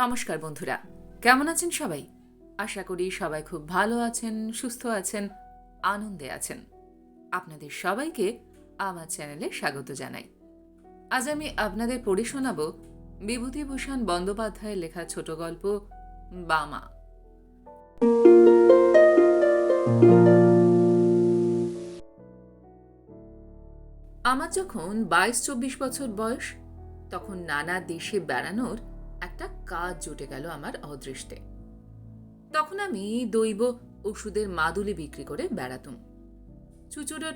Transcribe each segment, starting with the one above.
নমস্কার বন্ধুরা, কেমন আছেন সবাই? আশা করি সবাই খুব ভালো আছেন, সুস্থ আছেন, আনন্দে আছেন। আপনাদের সবাইকে আমার চ্যানেলে স্বাগত জানাই। আজ আমি আপনাদের পড়ে শোনাব বিভূতিভূষণ বন্দ্যোপাধ্যায়ের লেখা ছোট গল্প, বামা। আমার যখন বাইশ চব্বিশ বছর বয়স, তখন নানা দেশে বেড়ানোর একটা কাজ জুটে গেল আমার অদৃষ্টে। তখন আমি দৈব ওষুধের মাদুলি বিক্রি করে বেড়াতুম। চুচুড়োর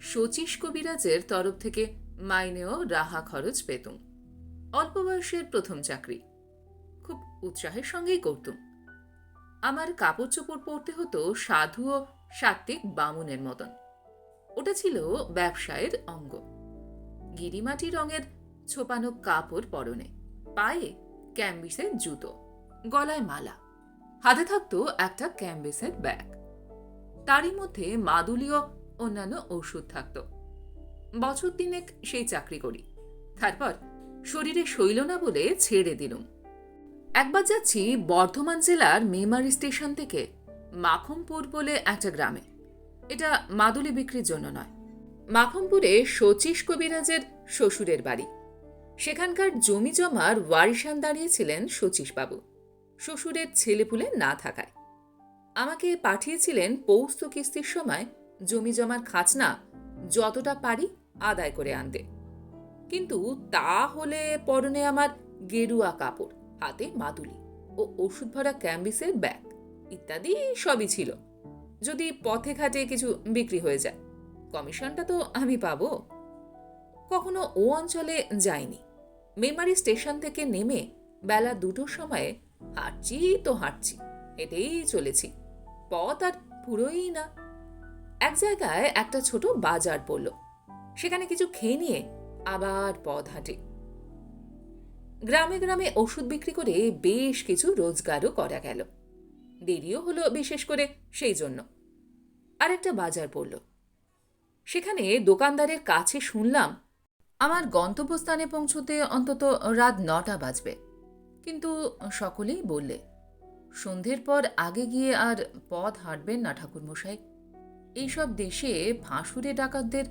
শচীশ কবিরাজের তরফ থেকে মাইনেও রাহা খরচ পেতুম। অল্প বয়সের প্রথম চাকরি। খুব উৎসাহের সঙ্গেই করতুম। আমার কাপড় চোপড় পরতে হতো সাধু ও সাত্ত্বিক বামুনের মতন। ওটা ছিল ব্যবসায়ের অঙ্গ। গিরিমাটি রঙের ছোপানো কাপড় পরনে। পায়ে ক্যাম্বিসের জুতো, গলায় মালা, হাতে থাকতো একটা ক্যাম্বিসের ব্যাগ। তারই মধ্যে মাদুলীয় অন্যান্য ওষুধ থাকতো। বছর তিনেক সেই চাকরি করি। তারপর শরীরে শৈল না বলে ছেড়ে দিলুম। একবার যাচ্ছি বর্ধমান জেলার মেমারি স্টেশন থেকে মাখমপুর বলে একটা গ্রামে। এটা মাদুলি বিক্রির জন্য নয়। মাখমপুরে শচীশ কবিরাজের শ্বশুরের বাড়ি। সেখানকার জমি জমার ওয়ারিশান দাঁড়িয়েছিলেন শচীশবাবু। শ্বশুরের ছেলেপুলে না থাকায়। আমাকে পাঠিয়েছিলেন পৌস্ত কিস্তির সময় জমি জমার খাজনা যতটা পারি আদায় করে আনতে। কিন্তু তা হলে পরনে আমার গেরুয়া কাপড়, হাতে মাদুলি ও ওষুধ ভরা ক্যাম্বিসের ব্যাগ ইত্যাদি সবই ছিল। যদি পথে ঘাটে কিছু বিক্রি হয়ে যায়, কমিশনটা তো আমি পাবো। কখনো ও অঞ্চলে যাইনি। মেমারি স্টেশন থেকে নেমে বেলা দুটোর সময়ে হাঁটছি তো হাঁটছি, হেঁটেই চলেছি। পথ আর পুরোই না। এক জায়গায় একটা ছোট বাজার পড়ল। সেখানে কিছু খেয়ে নিয়ে আবার পথ হাঁটে। গ্রামে গ্রামে ওষুধ বিক্রি করে বেশ কিছু রোজগারও করা গেল। দেরিও হলো বিশেষ করে সেই জন্য। আর একটা বাজার পড়ল। সেখানে দোকানদারের কাছে শুনলাম আমার গন্তব্যস্থানে পৌঁছতে অন্তত রাত নটা বাজবে। কিন্তু সকলেই বললে, সন্ধ্যের পর আগে গিয়ে আর পথ হাঁটবেন না ঠাকুরমশাই। এইসব দেশে ফাঁসুরে ডাকাতদের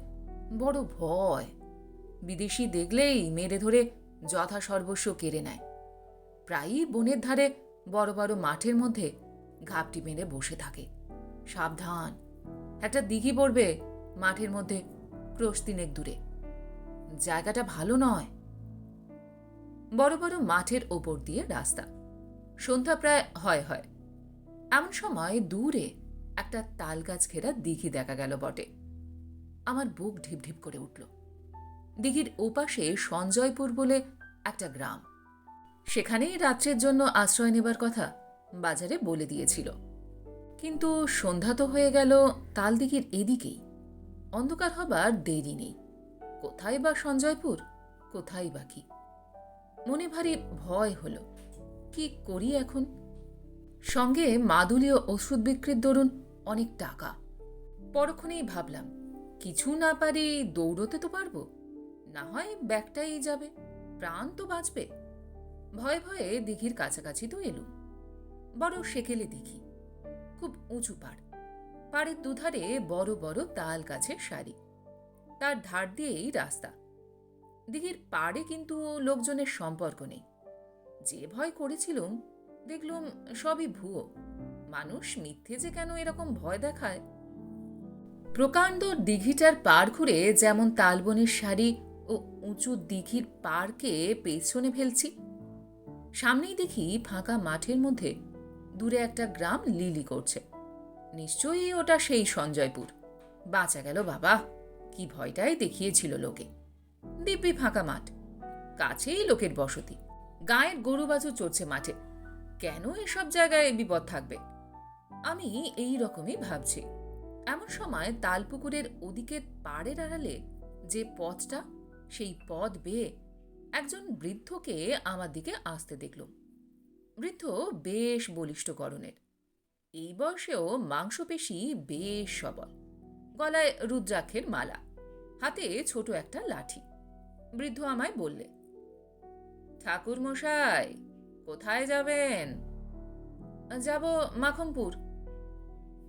বড় ভয়। বিদেশি দেখলেই মেরে ধরে যথা সর্বস্ব কেড়ে নেয়। প্রায়ই বনের ধারে বড় বড় মাঠের মধ্যে ঘাপটি মেরে বসে থাকে। সাবধান, একটা দিঘি পড়বে মাঠের মধ্যে ক্রোশ তিনেক দূরে। জায়গাটা ভালো নয়। বড় বড় মাঠের ওপর দিয়ে রাস্তা। সন্ধ্যা প্রায় হয় হয়। এমন সময় দূরে একটা তাল গাছ ঘেরা দিঘি দেখা গেল বটে। আমার বুক ঢিপ ঢিপ করে উঠল। দিঘির ওপাশে সঞ্জয়পুর বলে একটা গ্রাম। সেখানেই রাত্রের জন্য আশ্রয় নেবার কথা বাজারে বলে দিয়েছিল। কিন্তু সন্ধ্যা তো হয়ে গেল তালদিঘির এদিকেই। অন্ধকার হবার দেরি নেই। কোথায় বা সঞ্জয়পুর? কোথায় বা কি? মনে ভারী ভয় হলো। কি করি এখন? সঙ্গে মাদুলীয় ওষুধ বিক্রির দরুন অনেক টাকা। পরক্ষণেই ভাবলাম, কিছু না পারি দৌড়তে তো পারব। না হয় ব্যাগটাই যাবে, প্রাণ তো বাঁচবে। ভয়ে ভয়ে দিঘির কাছাকাছি তো এলুম। বড় সেকেলে দিঘি, খুব উঁচু পাড়। পাড়ের দুধারে বড় বড় তাল গাছের সারি। তার ধার দিয়েই রাস্তা। দিঘির পাড়ে কিন্তু লোকজনের সম্পর্ক নেই। যে ভয় করেছিলুম, দেখলুম সবই ভুয়ো। মানুষ মিথ্যে যে কেন এরকম ভয় দেখায়? প্রকাণ্ড দিঘিটার পাড় ঘুরে যেমন তালবনের শাড়ি ও উঁচু দিঘির পাড়কে পেছনে ফেলছি, সামনেই দেখি ফাঁকা মাঠের মধ্যে দূরে একটা গ্রাম লিলি করছে। নিশ্চয়ই ওটা সেই সঞ্জয়পুর। বাঁচা গেল বাবা। কি ভয়টাই দেখিয়েছিল লোকে। দিব্যি ফাঁকা মাঠ। কাছেই লোকের বসতি। গায়ের গরু বাছু চড়ছে মাঠে। কেন এসব জায়গায় বিপদ থাকবে? আমি এই রকমই ভাবছি। এমন সময় তালপুকুরের ওদিকের পাড়ের আড়ালে যে পথটা, সেই পথ বেয়ে একজন বৃদ্ধকে আমার দিকে আসতে দেখলুম বৃদ্ধ বেশ বলিষ্ঠ গড়নের এই বয়সেও মাংসপেশি বেশ সবল। গলায় রুদ্রাক্ষের মালা, হাতে ছোট একটা লাঠি। বৃদ্ধ আমায় বললে, ঠাকুর মশাই, কোথায় যাবেন? যাব মাখমপুর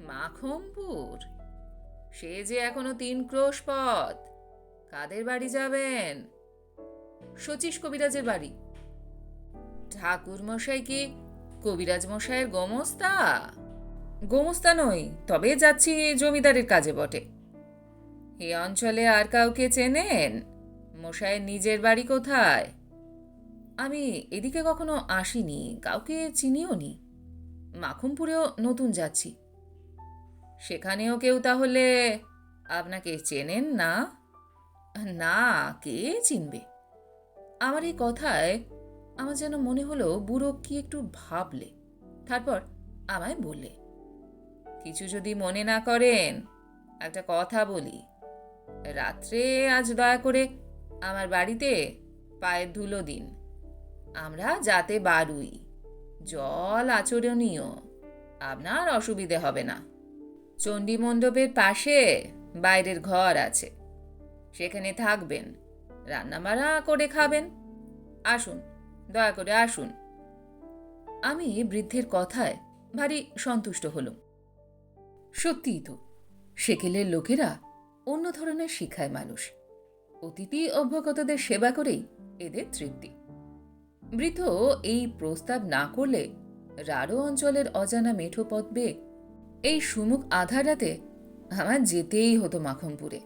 মাখমপুর সে যে এখনও তিন ক্রোশ পথ, কাদের বাড়ি যাবেন? শচীশ কবিরাজের বাড়ি। ঠাকুর মশাই কি কবিরাজ মশাইয়ের গোমস্তা? গোমস্তা নই, তবে যাচ্ছি জমিদারের কাজে বটে। এ অঞ্চলে আর কাউকে চেনেন? মশাইয়ের নিজের বাড়ি কোথায়? আমি এদিকে কখনো আসিনি, কাউকে চিনিও নি মাখুমপুরেও নতুন যাচ্ছি। সেখানেও কেউ তাহলে আপনাকে চেনেন না? না, কে চিনবে? আমার এই কথায় আমার যেন মনে হলো বুড়ো কি একটু ভাবলে, তারপর আমায় বললে। কিছু যদি মনে না করেন, একটা কথা বলি। রাত্রে আজ দয়া করে আমার বাড়িতে পায়ের ধুলো দিন। আমরা যাতে বারুই, জল আচরণীয়, আপনার অসুবিধে হবে না। চণ্ডী মণ্ডপের পাশে বাইরের ঘর আছে। সেখানে থাকবেন, রান্নাবাড়া করে খাবেন। আসুন, দয়া করে আসুন। আমি বৃদ্ধের কথায় ভারী সন্তুষ্ট হলুম। সত্যিই তো, সেকেলের লোকেরা অন্য ধরনের শিক্ষায় মানুষ। অতিথি অভ্যাগতদের সেবা করেই এদের তৃপ্তি। বৃদ্ধ এই প্রস্তাব না করলে রারো অঞ্চলের অজানা মেঠো পথ এই সুমুখ আধার রাতে আমার যেতেই হতো মাখনপুরে।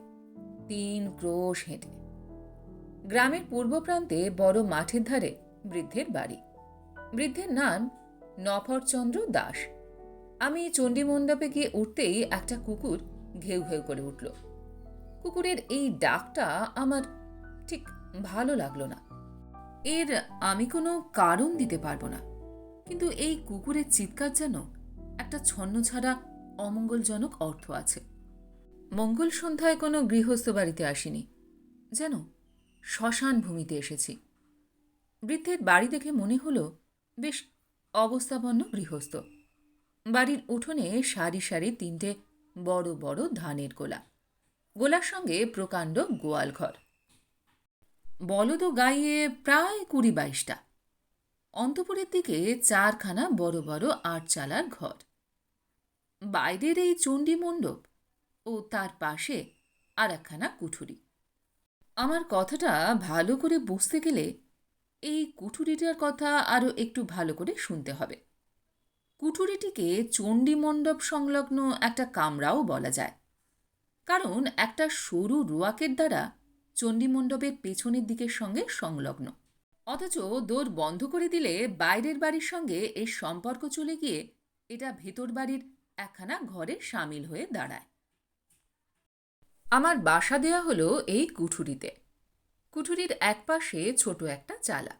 তিন ক্রোশ হেঁটে। গ্রামের পূর্ব প্রান্তে বড় মাঠের ধারে বৃদ্ধের বাড়ি। বৃদ্ধের নাম নফরচন্দ্র দাস। আমি চণ্ডী মণ্ডপে গিয়ে উঠতেই একটা কুকুর ঘেউ ঘেউ করে উঠল। কুকুরের এই ডাকটা আমার ঠিক ভালো লাগল না। এর আমি কোনো কারণ দিতে পারব না। কিন্তু এই কুকুরের চিৎকার যেন একটা ছন্ন ছাড়া অমঙ্গলজনক অর্থ আছে। মঙ্গল সন্ধ্যায় কোনো গৃহস্থ বাড়িতে আসিনি। যেন শ্মশান ভূমিতে এসেছি। বৃদ্ধের বাড়ি দেখে মনে হলো, বেশ অবস্থাপন্ন গৃহস্থ। বাড়ির উঠোনে সারি সারি তিনটে বড় বড় ধানের গোলা। গোলার সঙ্গে প্রকাণ্ড গোয়াল ঘর। বলদ গাইয়ে প্রায় কুড়ি বাইশটা। অন্তপুরের দিকে চারখানা বড় বড় আটচালার ঘর। বাইরের এই চণ্ডী মণ্ডপ ও তার পাশে আর একখানা কুঠুরি। আমার কথাটা ভালো করে বুঝতে গেলে এই কুঠুরিটার কথা আরও একটু ভালো করে শুনতে হবে। কুঠুরিটিকে চণ্ডী মণ্ডপ সংলগ্ন একটা কামরাও বলা যায়। কারণ একটা সরু রোয়াকের দ্বারা চণ্ডী মণ্ডপের পেছনের দিকের সঙ্গে সংলগ্ন। অথচ দোর বন্ধ করে দিলে বাইরের বাড়ির সঙ্গে এর সম্পর্ক চলে গিয়ে এটা ভেতর বাড়ির একখানা ঘরে সামিল হয়ে দাঁড়ায়। আমার বাসা দেয়া হলো এই কুঠুরিতে। কুঠুরির একপাশে ছোট একটা চালা।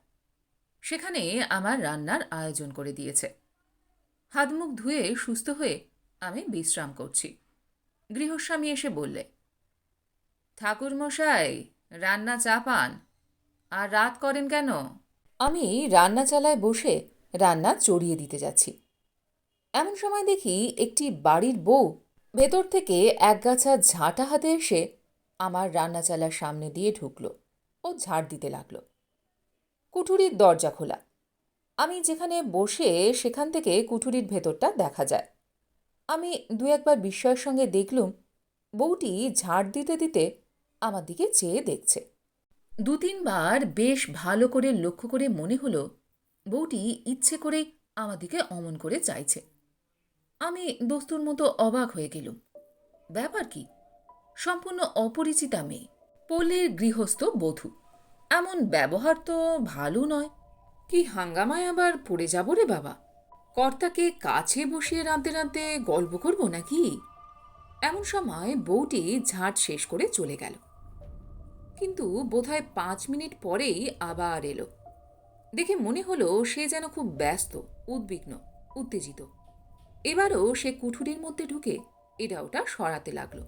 সেখানে আমার রান্নার আয়োজন করে দিয়েছে। হাত মুখ ধুয়ে সুস্থ হয়ে আমি বিশ্রাম করছি। গৃহস্বামী এসে বললে ঠাকুর মশাই রান্না চা পান? আর রাত করেন কেন? আমি রান্না চালায় বসে রান্না চড়িয়ে দিতে যাচ্ছি। এমন সময় দেখি একটি বাড়ির বউ ভেতর থেকে একগাছা ঝাঁটা হাতে এসে আমার রান্না চালার সামনে দিয়ে ঢুকলো ও ঝাড় দিতে লাগল। কুঠুরির দরজা খোলা। আমি যেখানে বসে সেখান থেকে কুঠুরির ভেতরটা দেখা যায়। আমি দু একবার বিস্ময়ের সঙ্গে দেখলুম, বউটি ঝাড় দিতে দিতে আমার দিকে চেয়ে দেখছে। দু তিনবার বেশ ভালো করে লক্ষ্য করে মনে হলো, বউটি ইচ্ছে করেই আমার দিকে অমন করে চাইছে। আমি দস্তুর মতো অবাক হয়ে গেলুম। ব্যাপার কি? সম্পূর্ণ অপরিচিতা মেয়ে, পল্লীর গৃহস্থ বধূ। এমন ব্যবহার তো ভালো নয়। কি হাঙ্গামায় আবার পড়ে যাব রে বাবা? কর্তাকে কাছে বসিয়ে রাঁধতে রাঁধতে গল্প করব নাকি? এমন সময় বউটি ঝাঁট শেষ করে চলে গেল। কিন্তু বোধহয় পাঁচ মিনিট পরেই আবার এলো। দেখে মনে হলো সে যেন খুব ব্যস্ত, উদ্বিগ্ন, উত্তেজিত। এবারও সে কুঠুরির মধ্যে ঢুকে এটা ওটা সরাতে লাগল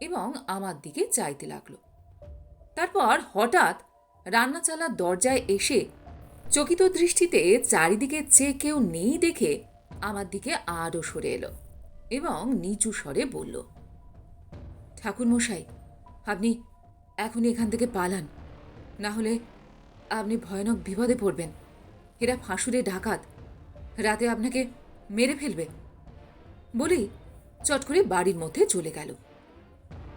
এবং আমার দিকে চাইতে লাগল। তারপর হঠাৎ রান্না চালার দরজায় এসে চকিত দৃষ্টিতে চারিদিকে চেয়ে কেউ নেই দেখে আমার দিকে আরও সরে এলো এবং নিচু স্বরে বলল, ঠাকুরমশাই, আপনি এখনই এখান থেকে পালান। না হলে আপনি ভয়ানক বিপদে পড়বেন। এরা ফাঁসুরে ডাকাত। রাতে আপনাকে মেরে ফেলবে। বলেই চট করে বাড়ির মধ্যে চলে গেল।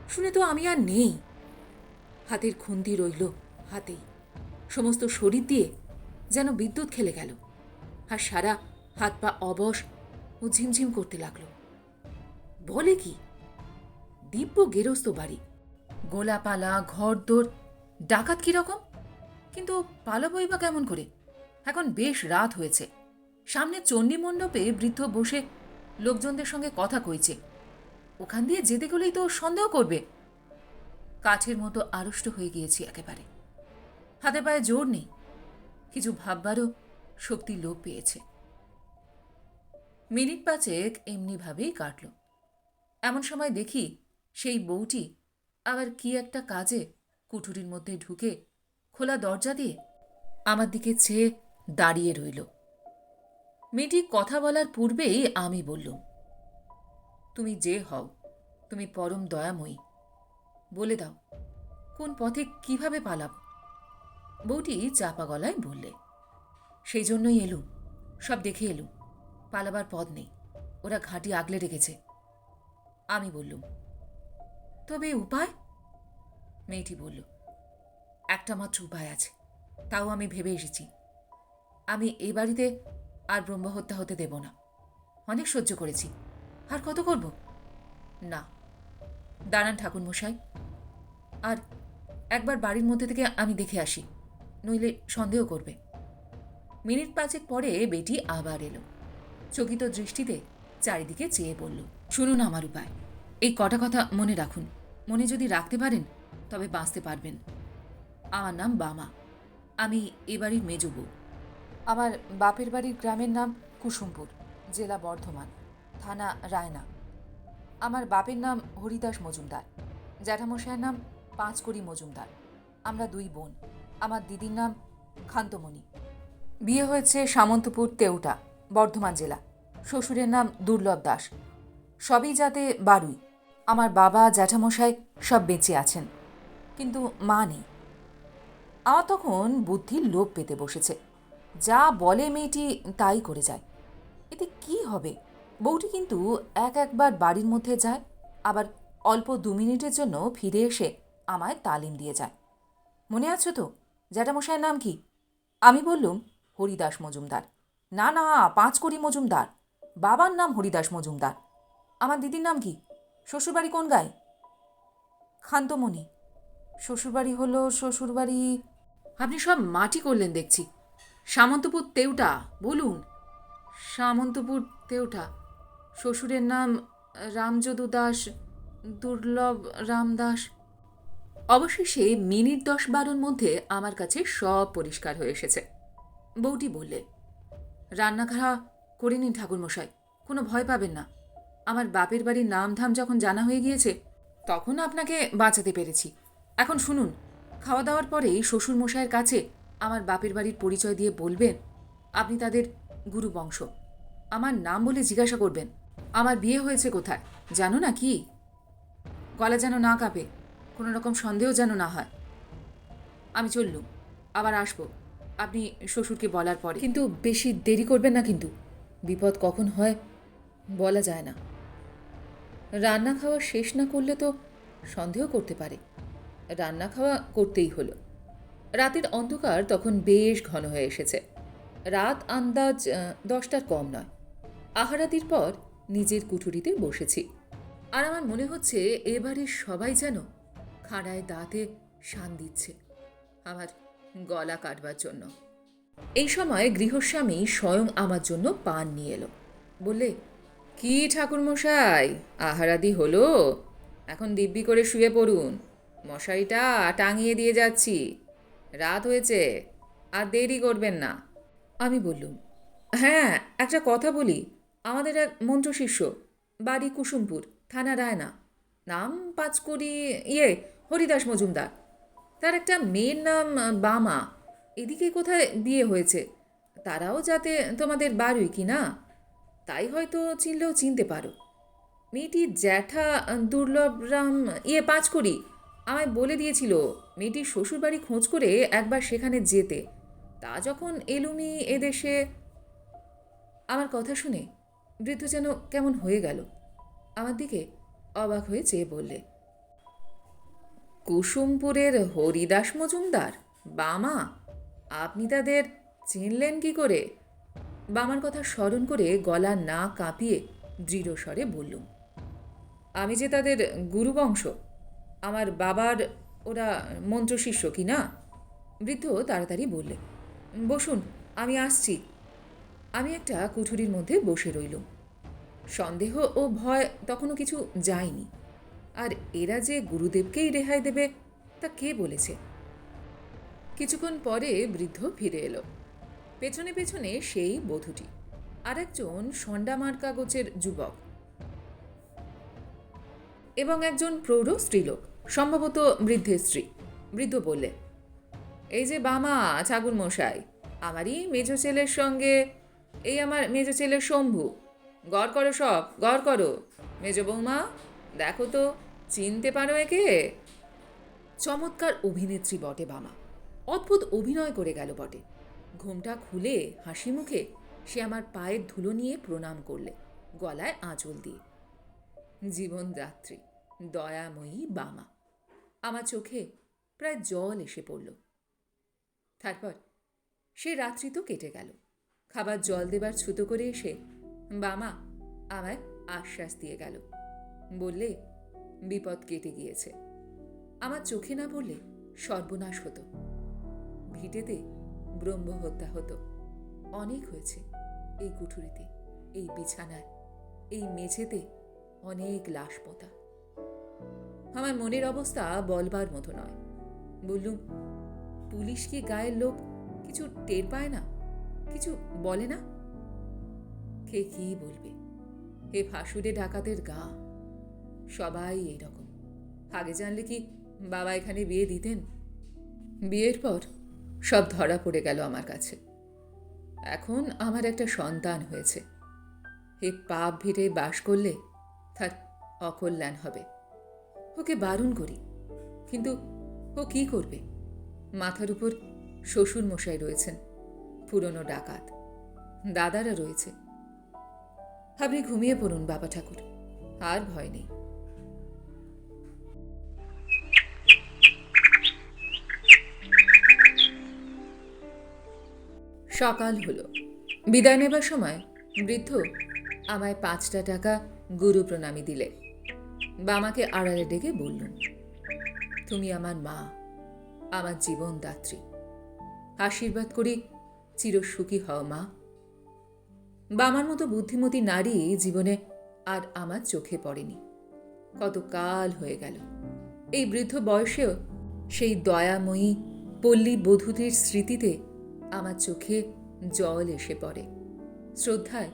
শুনে তো আমি আর নেই। হাতের খুন্তি রইল হাতেই। সমস্ত শরীর দিয়ে যেন বিদ্যুৎ খেলে গেল। আর সারা হাত পা অবশ ও ঝিমঝিম করতে লাগল। বলে কি? দিব্য গেরস্ত বাড়ি। গোলাপালা, ঘরদোর, ডাকাত কীরকম কিন্তু পালাবই বা কেমন করে? এখন বেশ রাত হয়েছে। সামনে চণ্ডী মণ্ডপে বৃদ্ধ বসে লোকজনদের সঙ্গে কথা কইছে। ওখান দিয়ে যেতে গেলেই তো সন্দেহ করবে। কাঠের মতো আড়ষ্ট হয়ে গিয়েছি একেবারে। হাতে পায়ে জোর নেই। কিছু ভাববারও শক্তি লোপ পেয়েছে। মিনিট পাঁচেক এমনিভাবেই কাটল। এমন সময় দেখি সেই বউটি আবার কি একটা কাজে কুঠুরির মধ্যে ঢুকে খোলা দরজা দিয়ে আমার দিকে চেয়ে দাঁড়িয়ে রইল। মেয়েটি কথা বলার পূর্বেই আমি বললুম, তুমি যে হও, তুমি পরম দয়াময়ী। বলে দাও, কোন পথে কীভাবে পালাব? বউটি চাপা গলায় বললে, সেই জন্যই এলুম, সব দেখে এলুম, পালাবার পথ নেই, ওরা ঘাঁটি আগলে রেখেছে। আমি বললুম, তবে উপায়? মেয়েটি বলল, একটা মাত্র উপায় আছে, তাও আমি ভেবে এসেছি। আমি এই বাড়িতে আর ব্রহ্মহত্যা হতে দেব না, অনেক সহ্য করেছি, আর কত করব? না, দাঁড়ান ঠাকুরমশাই, আর একবার বাড়ির মধ্যে থেকে আমি দেখে আসি। নইলে সন্দেহ করবে। মিনিট পাঁচেক পরে বেটি আবার এলো। চকিত দৃষ্টিতে চারিদিকে চেয়ে বলল শুনুন আমার উপায়। এই কটা কথা মনে রাখুন। মনে যদি রাখতে পারেন, তবে বাঁচতে পারবেন। আমার নাম বামা। আমি এ বাড়ির মেজবু আমার বাপের বাড়ির গ্রামের নাম কুসুমপুর, জেলা বর্ধমান, থানা রায়না। আমার বাপের নাম হরিদাস মজুমদার। জ্যাঠামশাইয়ের নাম পাঁচকড়ি মজুমদার। আমরা দুই বোন। আমার দিদির নাম খান্তমণি। বিয়ে হয়েছে সামন্তপুর তেউটা, বর্ধমান জেলা। শ্বশুরের নাম দুর্লভ দাস। সবই যাতে বারুই। আমার বাবা, জ্যাঠামশাই সব বেঁচে আছেন। কিন্তু মা নেই। আমার তখন বুদ্ধির লোভ পেতে বসেছে। যা বলে মেয়েটি তাই করে যায়। এতে কি হবে? বউটি কিন্তু এক একবার বাড়ির মধ্যে যায়, আবার অল্প দু মিনিটের জন্য ফিরে এসে আমায় তালিম দিয়ে যায়। মনে আছে তো? জ্যাঠামশাইয়ের নাম কি? আমি বললুম, হরিদাস মজুমদার। না না পাঁচকড়ি মজুমদার। বাবার নাম হরিদাস মজুমদার। আমার দিদির নাম কি? শ্বশুরবাড়ি কোন গায়ে? খান্তমণি। শ্বশুরবাড়ি হলো শ্বশুরবাড়ি আপনি সব মাটি করলেন দেখছি। সামন্তপুর তেউটা, বলুন। সামন্তপুর তেউটা। শ্বশুরের নাম রামযদু দাস, দুর্লভ রামদাস। অবশেষে মিনিট দশ বারোর মধ্যে আমার কাছে সব পরিষ্কার হয়ে এসেছে। বৌটি বললে রান্নাঘা করে নিন ঠাকুরমশাই, কোনো ভয় পাবেন না। আমার বাপের বাড়ির নাম ধাম যখন জানা হয়ে গিয়েছে, তখন আপনাকে বাঁচাতে পেরেছি। এখন শুনুন, খাওয়া দাওয়ার পরেই শ্বশুরমশাইয়ের কাছে আমার বাপের বাড়ির পরিচয় দিয়ে বলবেন, আপনি তাদের গুরু বংশ। আমার নাম বলে জিজ্ঞাসা করবেন, আমার বিয়ে হয়েছে কোথায়? জানো না কি? গলা যেন না কাঁপে কোনো রকম সন্দেহ যেন না হয়। আমি চললুম, আবার আসব। আপনি শ্বশুরকে বলার পরে। কিন্তু বেশি দেরি করবেন না কিন্তু। বিপদ কখন হয় বলা যায় না। রান্না খাওয়া শেষ না করলে তো সন্দেহ করতে পারে। রান্না খাওয়া করতেই হলো। রাতের অন্ধকার তখন বেশ ঘন হয়ে এসেছে। রাত আন্দাজ দশটার কম নয়। আহারাদির পর নিজের কুঠুরিতে বসেছি। আর আমার মনে হচ্ছে এবারে সবাই যেন খাড়ায় দাঁতে শান দিচ্ছে। আমার গলা কাটবার জন্য। এই সময় গৃহস্বামী স্বয়ং আমার জন্য পান নিয়ে এলো। বললে, কি ঠাকুরমশাই, আহারাদি হলো? এখন দিব্যি করে শুয়ে পড়ুন। মশারিটা টাঙিয়ে দিয়ে যাচ্ছি। রাত হয়েছে, আর দেরি করবেন না। আমি বললুম হ্যাঁ একটা কথা বলি। আমাদের এক মন্ত্রশিষ্য, বাড়ি কুসুমপুর, থানা রায়না। নাম পাঁচকুড়ি ইয়ে হরিদাস মজুমদার। তার একটা মেয়ের নাম বামা। এদিকে কোথায় বিয়ে হয়েছে? তারাও যাতে তোমাদের বাড়ুই কি না? তাই হয়তো চিনলেও চিনতে পারো। মেয়েটির জ্যাঠা, দুর্লভ রাম ইয়ে পাঁচ করি আমায় বলে দিয়েছিল, মেয়েটির শ্বশুরবাড়ি খোঁজ করে একবার সেখানে যেতে। তা যখন এলুমি এদেশে আমার কথা শুনে বৃদ্ধ যেন কেমন হয়ে গেল। আমার দিকে অবাক হয়ে চেয়ে বললে কুসুমপুরের হরিদাস মজুমদার? বামা আপনি তাদের চিনলেন কি করে? বামার কথা স্মরণ করে গলা না কাঁপিয়ে দৃঢ় স্বরে বললুম, আমি যে তাদের গুরুবংশ, আমার বাবার, ওরা মন্ত্রশিষ্য কি না? বৃদ্ধ তাড়াতাড়ি বললে বসুন, আমি আসছি। আমি একটা কুঠুরির মধ্যে বসে রইলুম। সন্দেহ ও ভয় তখনও কিছু যায়নি। আর এরা যে গুরুদেবকেই রেহাই দেবে, তা কে বলেছে? কিছুক্ষণ পরে বৃদ্ধ ফিরে এলো। পেছনে পেছনে সেই বধূটি আর একজন সন্ডামার কাগজের যুবক এবং একজন প্রৌঢ় স্ত্রীলোক, সম্ভবত বৃদ্ধের স্ত্রী। বৃদ্ধ বললে, এই যে বামা ঠাকুর মশাই, আমারই মেজ ছেলের সঙ্গে, এই আমার মেজ ছেলের শম্ভু। গড় করো সব, গড় করো। মেজ বৌমা, দেখো তো চিনতে পারো একে? চমৎকার অভিনেত্রী বটে বামা। অদ্ভুত অভিনয় করে গেল বটে। ঘুমটা খুলে হাসি মুখে সে আমার পায়ের ধুলো নিয়ে প্রণাম করলে, গলায় আঁচল দিয়ে। জীবনদাত্রী দয়াময়ী বামা। আমার চোখে প্রায় জল এসে পড়ল। তারপর সে রাত্রি তো কেটে গেল। খাবার জল দেবার ছুতো করে এসে বামা আমায় আশ্বাস দিয়ে গেল। বললে বিপদ কেটে গিয়েছে। আমার চোখে না পড়লে সর্বনাশ হতো। ভিটেতে ব্রহ্ম হত্যা হতো। অনেক হয়েছে এই কুঠুরিতে, এই বিছানায়, এই মেঝেতে অনেক লাশ পোতা। আমার মনের অবস্থা বলবার মতো নয়। বললুম, পুলিশ কি গায়ের লোক কিছু টের পায় না? কিছু বলে না? কে কি বলবে? হে ফাঁসুরে ডাকাতের গা। সবাই এই রকম আগে জানলে কি বাবা এখানে বিয়ে দিতেন? বিয়ের পর সব ধরা পড়ে গেল আমার কাছে। এখন আমার একটা সন্তান হয়েছে। এ পাপ ভিড়ে বাস করলে তার অকল্যাণ হবে। ওকে বারণ করি, কিন্তু ও কি করবে? মাথার উপর শ্বশুর মশাই রয়েছেন, পুরনো ডাকাত। দাদারা রয়েছে। আপনি ঘুমিয়ে পড়ুন, বাবা ঠাকুর। আর ভয় নেই। সকাল হলো। বিদায় নেবার সময় বৃদ্ধ আমায় পাঁচটা টাকা গুরু প্রণামী দিলে বামাকে আড়ালে ডেকে বললেন, তুমি আমার মা, আমার জীবন দাত্রী। আশীর্বাদ করি চিরসুখী হও মা। বামার মতো বুদ্ধিমতী নারী জীবনে আর আমার চোখে পড়েনি। কত কাল হয়ে গেল। এই বৃদ্ধ বয়সেও সেই দয়াময়ী পল্লী বধূটির স্মৃতিতে আমার চোখে জল এসে পড়ে। শ্রদ্ধায়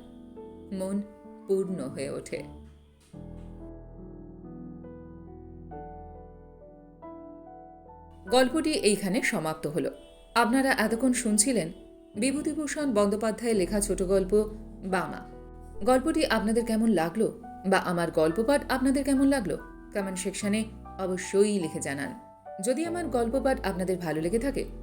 মন পূর্ণ হয়ে ওঠে। গল্পটি এইখানে সমাপ্ত হলো। আপনারা এতক্ষণ শুনছিলেন বিভূতিভূষণ বন্দ্যোপাধ্যায়ের লেখা ছোট গল্প বামা। গল্পটি আপনাদের কেমন লাগল বা আমার গল্পপাঠ আপনাদের কেমন লাগল কমেন্ট সেকশনে অবশ্যই লিখে জানান। যদি আমার গল্পপাঠ আপনাদের ভালো লেগে থাকে